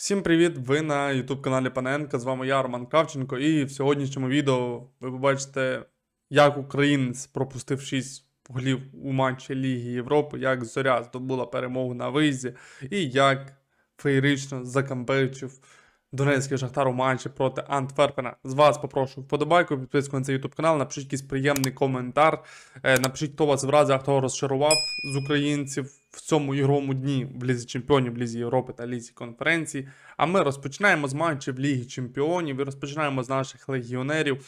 Всім привіт! Ви на YouTube каналі Паненка. З вами я, Роман Кравченко, і в сьогоднішньому відео ви побачите, як українець пропустив 6 голів у матчі Ліги Європи, як Зоря здобула перемогу на виїзді, і як феєрично закампечив Донецький Шахтар у матчі проти Антверпена. З вас попрошу вподобайку, підписку на цей YouTube канал, напишіть якийсь приємний коментар. Е, Напишіть, хто вас вразив, а хто розчарував з українців в цьому ігровому дні в Лізі Чемпіонів, в Лізі Європи та Лізі конференції. А ми розпочинаємо з матчів Ліги Чемпіонів і розпочинаємо з наших легіонерів.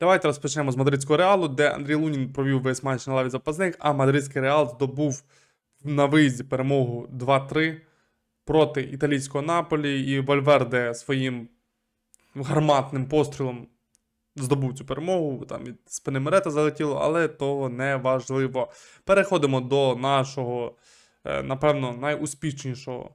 Давайте розпочнемо з мадридського реалу, де Андрій Лунін провів весь матч на лаві запасних, а мадридський реал здобув на виїзді перемогу 2-3 проти італійського Наполі. І Вальверде своїм гарматним пострілом здобув цю перемогу. Там від спини Мерета залетіло, але то не важливо. Переходимо до нашого, е, напевно, найуспішнішого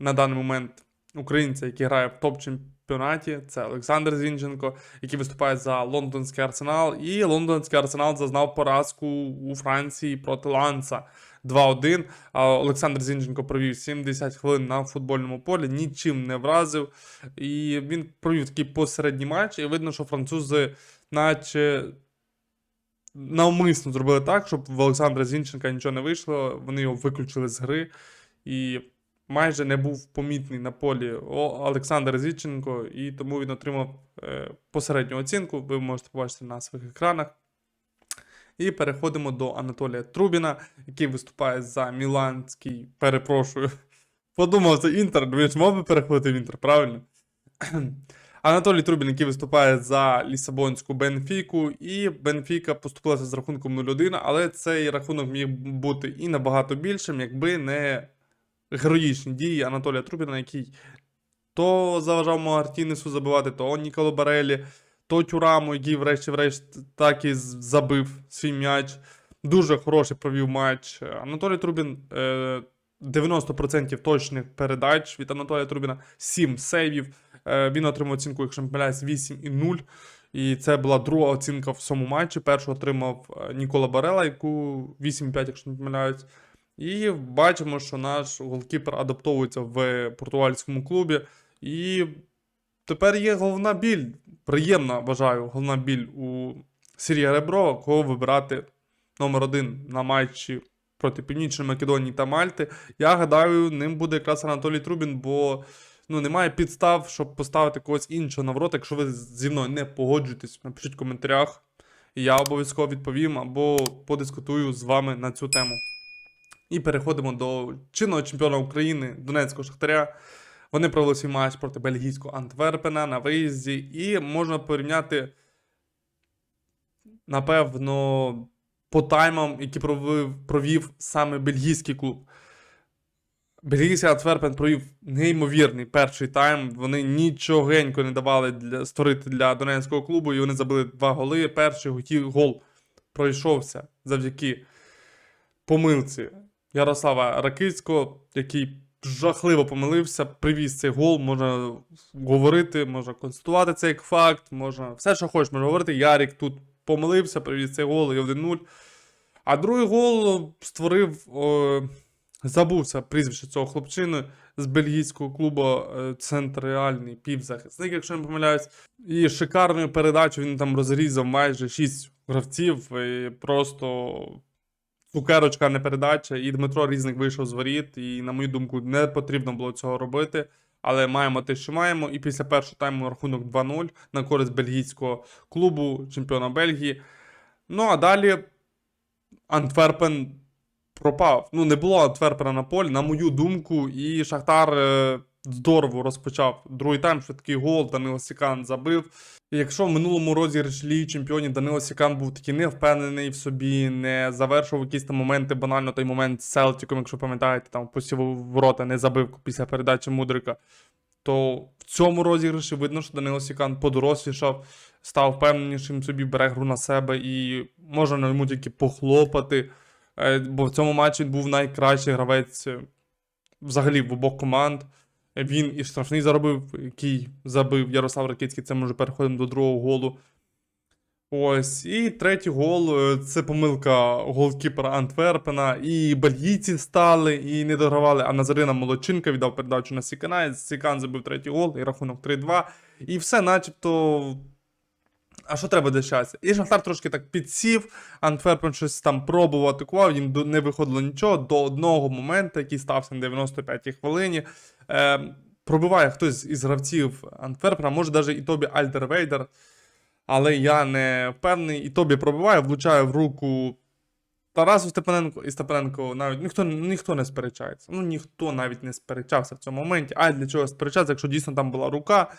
на даний момент українця, який грає в топ-чемпіонаті. Це Олександр Зінченко, який виступає за лондонський арсенал. І лондонський арсенал зазнав поразку у Франції проти Ланса 2-1. Олександр Зінченко провів 70 хвилин на футбольному полі, нічим не вразив. І він провів такий посередній матч, і видно, що французи, наче навмисно зробили так, щоб в Олександра Зінченка нічого не вийшло. Вони його виключили з гри. І майже не був помітний на полі Олександр Зінченко, і тому він отримав е, посередню оцінку. Ви можете побачити на своїх екранах. І переходимо до Анатолія Трубіна, який виступає за Міланський, перепрошую. Подумав, це Інтер, він ж мав би переходити в Інтер, правильно? Анатолій Трубін, який виступає за Лісабонську Бенфіку, і Бенфіка поступилася з рахунком 0-1, але цей рахунок міг бути і набагато більшим, якби не героїчні дії Анатолія Трубіна, який то заважав Мартінесу забивати, то Ніколо Барелі, то Тюраму, який врешті-врешт так і забив свій м'яч. Дуже хороший провів матч. Анатолій Трубін е, 90% точних передач від Анатолія Трубіна, 7 сейвів. Е, Він отримав оцінку, якщо не помиляюсь, 8,0. І це була друга оцінка в цьому матчі. Першу отримав е, Нікола Барела, яку 8,5, якщо не помиляюсь. І бачимо, що наш голкіпер адаптовується в португальському клубі. І тепер є головна біль. Приємна, вважаю, головна біль у Сірія Ребро, кого вибирати номер один на матчі проти Північної Македонії та Мальти. Я гадаю, ним буде якраз Анатолій Трубін, бо ну, немає підстав, щоб поставити когось іншого на ворот. Якщо ви зі мною не погоджуєтесь, напишіть в коментарях. І я обов'язково відповім або подискутую з вами на цю тему. І переходимо до чинного чемпіона України Донецького Шахтаря. Вони провели свій матч проти бельгійського Антверпена на виїзді, і можна порівняти, напевно, по таймам, які провів, провів саме бельгійський клуб. Бельгійський Антверпен провів неймовірний перший тайм. Вони нічогенько не давали для, створити для донецького клубу, і вони забили два голи. Перший гол пройшовся завдяки помилці Ярослава Ракицького, який жахливо помилився, привіз цей гол. Можна говорити, можна констатувати це як факт, можна все, що хочеш, можна говорити. Ярік тут помилився, привіз цей гол і 1-0. А другий гол створив. О, забувся прізвище цього хлопчини з бельгійського клубу е, Центр півзахисник, якщо не помиляюсь. І шикарною передачею він там розрізав майже 6 гравців. І просто цукерочка, не передача. І Дмитро Різник вийшов з воріт. І, на мою думку, не потрібно було цього робити. Але маємо те, що маємо. І після першого тайму рахунок 2-0 на користь бельгійського клубу, чемпіона Бельгії. Ну а далі Антверпен пропав. Ну, не було Антверпена на полі, на мою думку, і Шахтар е, здорово розпочав другий тайм, швидкий гол, Данило Сікан забив. Якщо в минулому розіграші Ліги Чемпіонів Данило Сікан був такий невпевнений в собі, не завершував якісь там моменти, банально той момент з Селтіком, якщо пам'ятаєте, там посів ворота не забив після передачі Мудрика, то в цьому розіграші видно, що Данило Сікан подорослішав, став впевненішим собі, бере гру на себе і можна йому тільки похлопати. Е, Бо в цьому матчі він був найкращий гравець е, взагалі в обох команд. Він і штрафний заробив, який забив Ярослав Ракицький. Це ми вже переходимо до другого голу. Ось, і третій гол е, це помилка голкіпера Антверпена. І бельгійці стали і не догравали. А Назарина Молодчинка віддав передачу на Сікана. Сікан забив третій гол, і рахунок 3-2. І все, начебто. А що треба для щастя? І Шахтар трошки так підсів, Антверпен щось там пробував, атакував, їм не виходило нічого до одного моменту, який стався на 95-й хвилині. Е, пробиває хтось із гравців Антверпена, може навіть і Тобі Альдервейдер, але я не впевнений. І Тобі пробиває, влучає в руку Тарасу Степаненко і Степаненко навіть ніхто, ніхто не сперечається. Ну ніхто навіть не сперечався в цьому моменті. А для чого сперечатися, якщо дійсно там була рука,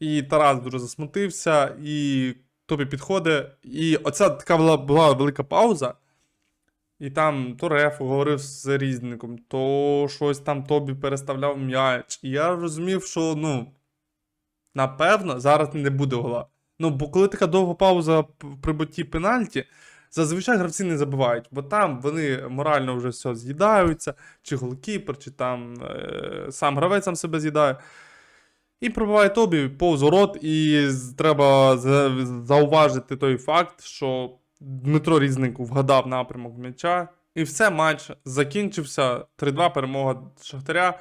і Тарас дуже засмутився, і Тобі підходить. І оця така була, була велика пауза. І там то Реф говорив з різником, то щось там Тобі переставляв м'яч. І я розумів, що ну, напевно, зараз не буде гола. Ну, бо коли така довга пауза п- в прибутті пенальті, зазвичай гравці не забувають, бо там вони морально вже все з'їдаються, чи голкіпер, чи там е, сам гравець сам себе з'їдає. І пробиває тобі повз ворот, і треба зауважити той факт, що Дмитро Різник вгадав напрямок м'яча. І все, матч закінчився. 3-2 перемога Шахтаря.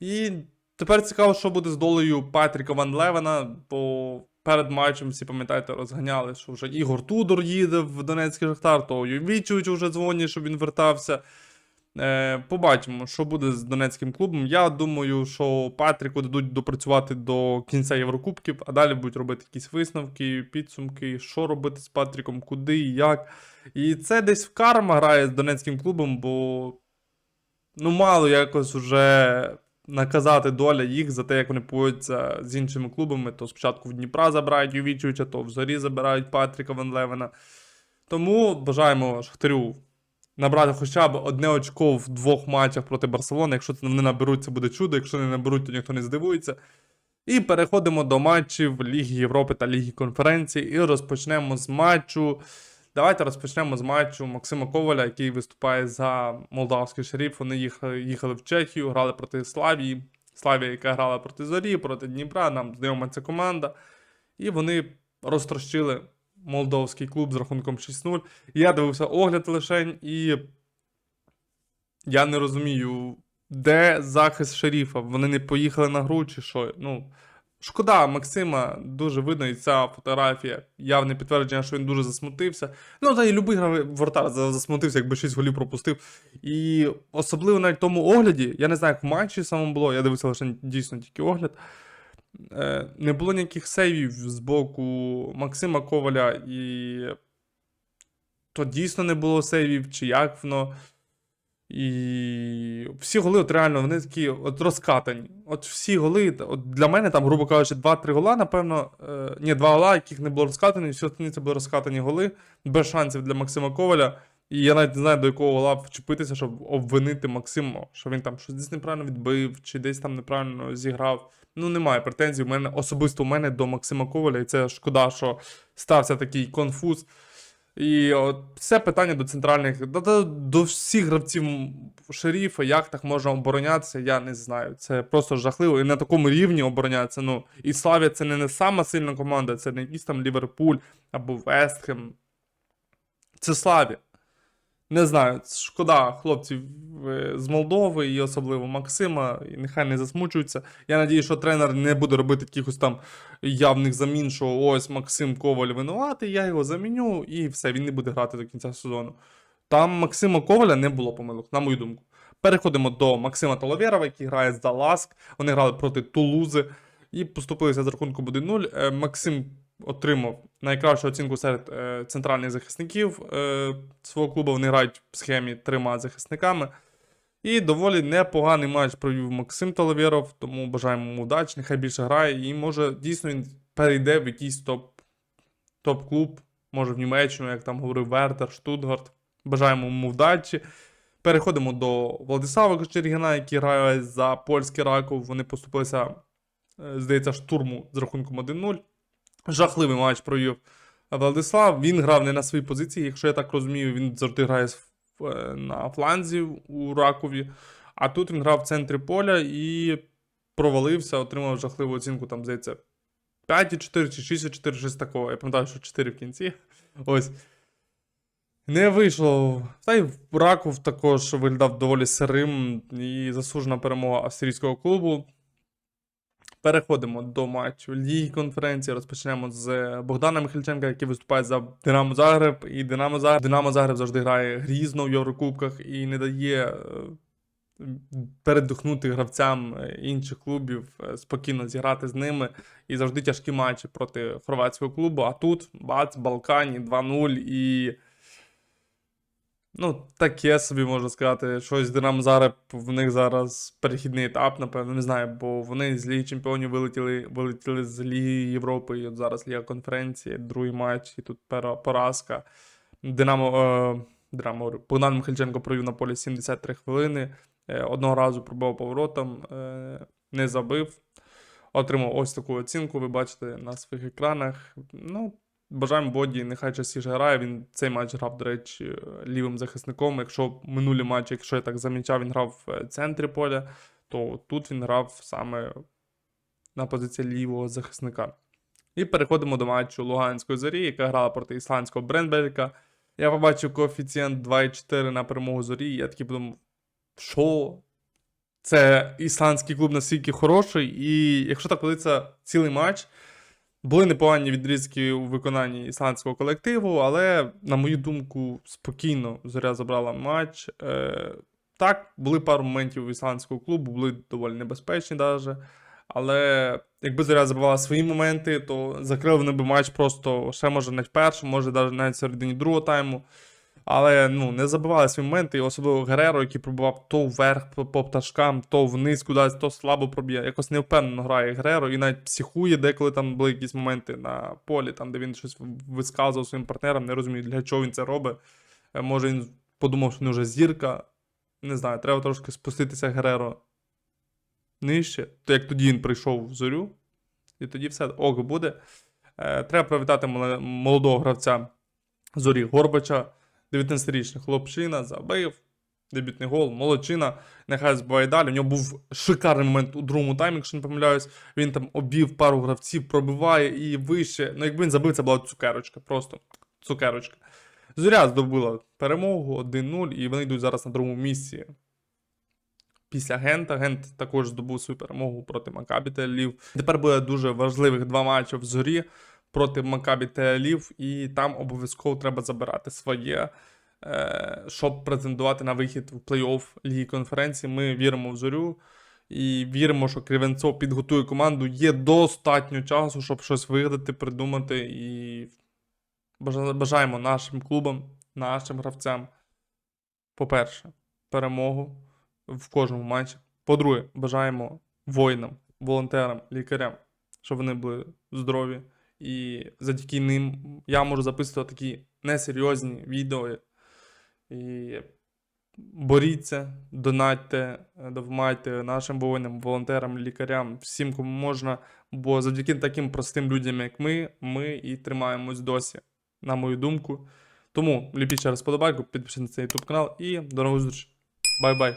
І тепер цікаво, що буде з долею Патріка Ван Левена, бо перед матчем всі пам'ятаєте, розганяли, що вже Ігор Тудор їде в Донецький Шахтар, то Ювічович вже дзвонить, щоб він вертався. Е, побачимо, що буде з донецьким клубом. Я думаю, що Патріку дадуть допрацювати до кінця Єврокубків, а далі будуть робити якісь висновки, підсумки, що робити з Патріком, куди і як. І це десь в карма грає з донецьким клубом, бо ну мало якось вже наказати доля їх за те, як вони поводяться з іншими клубами. То спочатку в Дніпра забирають Ювічовича, то в Зорі забирають Патріка Ван Левена. Тому бажаємо Шахтарю набрати хоча б одне очко в двох матчах проти Барселони. Якщо це вони наберуть, це буде чудо. Якщо не наберуть, то ніхто не здивується. І переходимо до матчів Ліги Європи та Ліги Конференції. І розпочнемо з матчу. Давайте розпочнемо з матчу Максима Коваля, який виступає за молдавський шериф. Вони їхали в Чехію, грали проти Славії. Славія, яка грала проти Зорі, проти Дніпра, нам знайома ця команда. І вони розтрощили молдовський клуб з рахунком 6-0. Я дивився огляд лишень, і я не розумію, де захист шеріфа? Вони не поїхали на гру чи що? Ну, шкода, Максима дуже видно, і ця фотографія явне підтвердження, що він дуже засмутився. Ну, та і любий вратар засмутився, якби 6 голів пропустив. І особливо навіть в тому огляді, я не знаю, як в матчі самому було, я дивився лише дійсно тільки огляд. Е, Не було ніяких сейвів з боку Максима Коваля, і то дійсно не було сейвів, чи як воно. І всі голи, от реально, вони такі от розкатані. От всі голи, от для мене там, грубо кажучи, 2-3 гола, напевно, е, ні, два гола, яких не було розкатані, всі остальні це були розкатані голи, без шансів для Максима Коваля. І я навіть не знаю, до якого гола вчепитися, щоб обвинити Максима, що він там щось десь неправильно відбив, чи десь там неправильно зіграв. Ну, немає претензій. У мене особисто у мене до Максима Коваля, і це шкода, що стався такий конфуз. І от все питання до центральних, до, до, всіх гравців шеріфа, як так можна оборонятися, я не знаю. Це просто жахливо. І на такому рівні оборонятися. Ну, і Славія це не, не сама сильна команда, це не якийсь там Ліверпуль або Вестхем. Це Славія. Не знаю, шкода хлопців е, з Молдови і особливо Максима, і нехай не засмучуються. Я надію, що тренер не буде робити якихось там явних замін, що ось Максим Коваль винуватий, я його заміню, і все, він не буде грати до кінця сезону. Там Максима Коваля не було помилок, на мою думку. Переходимо до Максима Толовєрова, який грає за Ласк. Вони грали проти Тулузи і поступилися з рахунком 1-0. Е, Максим отримав найкращу оцінку серед е, центральних захисників е, свого клубу. Вони грають в схемі трьома захисниками. І доволі непоганий матч провів Максим Толовєров, тому бажаємо йому удачі, нехай більше грає, і може дійсно він перейде в якийсь топ, топ-клуб, може в Німеччину, як там говорив Вертер, Штутгарт. Бажаємо йому вдачі. Переходимо до Владислава Кочергіна, який грає за польський Раков. Вони поступилися, е, здається, штурму з рахунком 1-0. Жахливий матч провів Владислав. Він грав не на своїй позиції, якщо я так розумію, він завжди грає е, на фланзі у Ракові. А тут він грав в центрі поля і провалився, отримав жахливу оцінку, там, здається, 5,4 чи 6,4, щось такого. Я пам'ятаю, що 4 в кінці. Ось. Не вийшло. Та й Раков також виглядав доволі сирим і заслужена перемога австрійського клубу. Переходимо до матчу Ліги конференції. Розпочнемо з Богдана Михайлченка, який виступає за Динамо Загреб. І Динамо Загреб, Динамо Загреб завжди грає грізно в Єврокубках і не дає е, передихнути гравцям е, інших клубів, е, спокійно зіграти з ними. І завжди тяжкі матчі проти хорватського клубу. А тут бац, Балкані 2-0 і. Ну, таке собі можна сказати. Щось Динамо Загреб, в них зараз перехідний етап, напевно, не знаю, бо вони з Ліги Чемпіонів вилетіли, вилетіли з Ліги Європи, і от зараз Ліга конференції, другий матч, і тут поразка. Динамо, е, Динамо, Богдан Михайлченко провів на полі 73 хвилини. Е, одного разу пробив поворотом, е, не забив. Отримав ось таку оцінку, ви бачите на своїх екранах. Ну, Бажаємо Боді, нехай частіше грає. Він цей матч грав, до речі, лівим захисником. Якщо минулі матчі, якщо я так замічав, він грав в центрі поля, то тут він грав саме на позиції лівого захисника. І переходимо до матчу Луганської зорі, яка грала проти ісландського Бренбелька. Я побачив коефіцієнт 2,4 на перемогу зорі. Я такий подумав, що це ісландський клуб настільки хороший, і якщо так подивитися цілий матч. Були непогані відрізки у виконанні ісландського колективу, але, на мою думку, спокійно зоря забрала матч. Е, так, були пару моментів у ісландського клубу, були доволі небезпечні навіть. Але якби зоря забивала свої моменти, то закрили вони б матч просто ще може навіть першому, може навіть середині другого тайму. Але ну, не забивали свої моменти, і особливо Гереро, який пробував то вверх по, по пташкам, то вниз кудись, то слабо проб'є. Якось невпевнено грає Гереро і навіть психує, деколи там були якісь моменти на полі, там, де він щось висказував своїм партнерам. Не розумію, для чого він це робить. Е, Може він подумав, що він вже зірка. Не знаю, треба трошки спуститися Гереро нижче. То як тоді він прийшов в зорю, і тоді все ок буде. Е, Треба привітати молодого гравця зорі Горбача. 19-річний хлопчина забив. Дебютний гол, молодчина. Нехай збиває далі. У нього був шикарний момент у другому таймі, якщо не помиляюсь. Він там обвів пару гравців, пробиває і вище. Ну, якби він забив, це була цукерочка. Просто цукерочка. Зоря здобула перемогу 1-0, і вони йдуть зараз на другому місці. Після Гента. Гент також здобув свою перемогу проти Макабі Тель-Авів. Тепер буде дуже важливих два матчі в зорі проти Макабі Тель-Авів, і там обов'язково треба забирати своє, е, щоб претендувати на вихід в плей-офф Ліги конференції. Ми віримо в зорю і віримо, що Кривенцов підготує команду. Є достатньо часу, щоб щось вигадати, придумати. І бажаємо нашим клубам, нашим гравцям, по-перше, перемогу в кожному матчі. По-друге, бажаємо воїнам, волонтерам, лікарям, щоб вони були здорові. І завдяки ним я можу записувати такі несерйозні відео. І боріться, донатьте, допомагайте нашим воїнам, волонтерам, лікарям, всім, кому можна. Бо завдяки таким простим людям, як ми, ми і тримаємось досі, на мою думку. Тому ліпіть ще раз подобайку, підпишіться на цей YouTube канал і до нових зустрічей. Бай-бай!